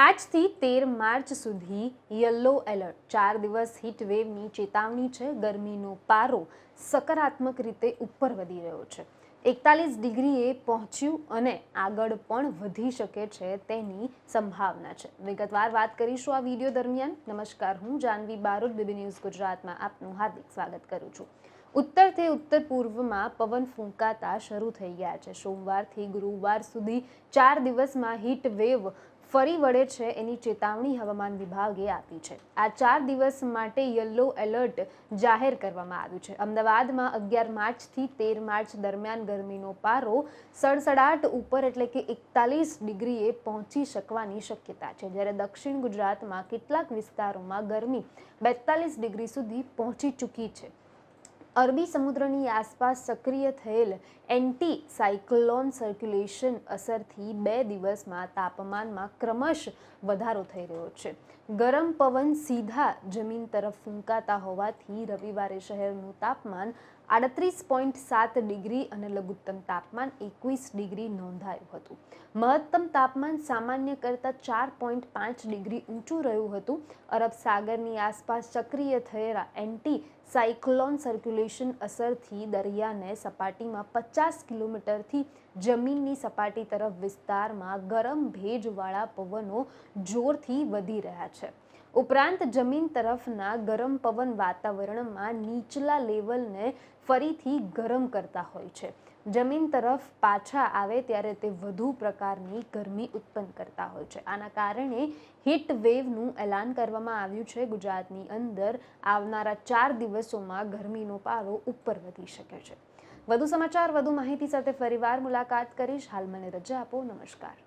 આજથી તેર માર્ચ સુધી યલો એલર્ટ. ચાર દિવસ હીટવેવની ચેતવણી છે. ગરમીનો પારો સકારાત્મક રીતે ઉપર વધી રહ્યો છે. એકતાલીસ ડિગ્રીએ પહોંચ્યું અને આગળ પણ વધી શકે છે તેની સંભાવના છે. વિગતવાર વાત કરીશું આ વીડિયો દરમિયાન. નમસ્કાર, હું જાનવી બારોટ, બીબી ન્યૂઝ ગુજરાતમાં આપનું હાર્દિક સ્વાગત કરું છું. ઉત્તરથી ઉત્તર પૂર્વમાં પવન ફૂંકાતા શરૂ થઈ ગયા છે. સોમવારથી ગુરુવાર સુધી ચાર દિવસમાં હીટ વેવ ફરી વળે છે એની ચેતવણી હવામાન વિભાગે આપી છે. આ ચાર દિવસ માટે યલો એલર્ટ જાહેર કરવામાં આવ્યું છે. અમદાવાદમાં અગિયાર માર્ચથી તેર માર્ચ દરમિયાન ગરમીનો પારો સડસડાટ ઉપર એટલે કે એકતાલીસ ડિગ્રીએ પહોંચી શકવાની શક્યતા છે. જ્યારે દક્ષિણ ગુજરાતમાં કેટલાક વિસ્તારોમાં ગરમી બેતાલીસ ડિગ્રી સુધી પહોંચી ચૂકી છે. અરબી સમુદ્રની આસપાસ સક્રિય થયેલ એન્ટી સાયક્લોન સર્ક્યુલેશન અસરથી બે દિવસમાં તાપમાનમાં ક્રમશ વધારો થઈ રહ્યો છે. ગરમ પવન સીધા જમીન તરફ ફૂંકાતા હોવાથી રવિવારે શહેરનું તાપમાન આડત્રીસ પોઈન્ટ સાત ડિગ્રી અને લઘુત્તમ તાપમાન એકવીસ ડિગ્રી નોંધાયું હતું. મહત્તમ તાપમાન સામાન્ય કરતાં ચાર પોઈન્ટ પાંચ ડિગ્રી ઊંચું રહ્યું હતું. અરબ સાગરની આસપાસ સક્રિય થયેલા એન્ટી સાયક્લોન સર્ક્યુલેશન અસરથી દરિયાને સપાટીમાં પચાસ કિલોમીટરથી જમીનની સપાટી તરફ વિસ્તારમાં ગરમ ભેજવાળા પવનો જોરથી વધી રહ્યા છે. ઉપરાંત જમીન તરફના ગરમ પવન વાતાવરણમાં નીચલા લેવલને ફરીથી ગરમ કરતા હોય છે. જમીન તરફ પાછા આવે ત્યારે તે વધુ પ્રકારની ગરમી ઉત્પન્ન કરતા હોય છે. આના કારણે હીટ વેવનું એલાન કરવામાં આવ્યું છે. ગુજરાતની અંદર આવનારા ચાર દિવસોમાં ગરમીનો પારો ઉપર વધી શકે છે. વધુ સમાચાર, વધુ માહિતી સાથે ફરીવાર મુલાકાત કરીશ. હાલ મને રજા આપો. નમસ્કાર.